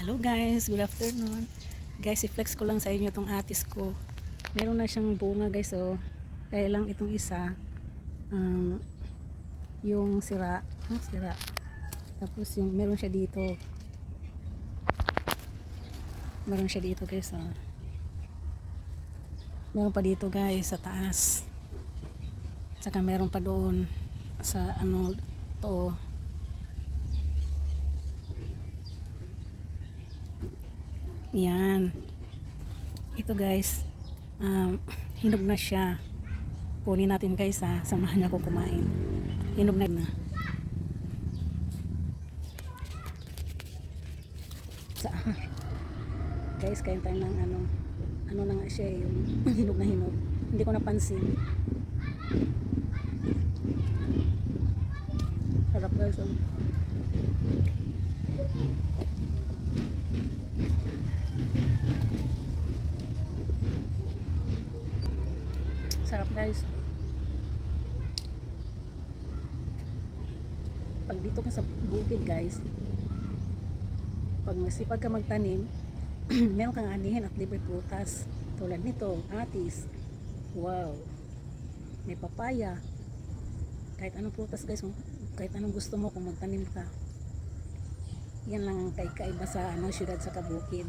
Hello guys, good afternoon. Guys, i-flex ko lang sa inyo itong atis ko. Meron na siyang bunga guys, oh. Kaya lang itong isa, um, yung sira, ah, sira. Tapos yung, meron siya dito. Meron siya dito guys, oh. Meron pa dito guys, sa taas. Saka meron pa doon sa ano to. Yan. Ito guys, um, hinog na siya. Kunin natin guys ha, samahan niya ako kumain. Hinog na na. Sa, guys, kain tayo ng ano, ano na nga siya eh, yung hinog na hinog. Hindi ko napansin. Sarap guys. Oh. Sarap guys. Pag dito ka sa bukid guys, pag masipag ka magtanim, meron kang anihin at libre prutas. Tulad nito, atis. Wow. May papaya. Kahit anong prutas guys, kahit anong gusto mo kung magtanim ka. Yan lang ang kai- kaiba sa ano, syudad sa kabukid.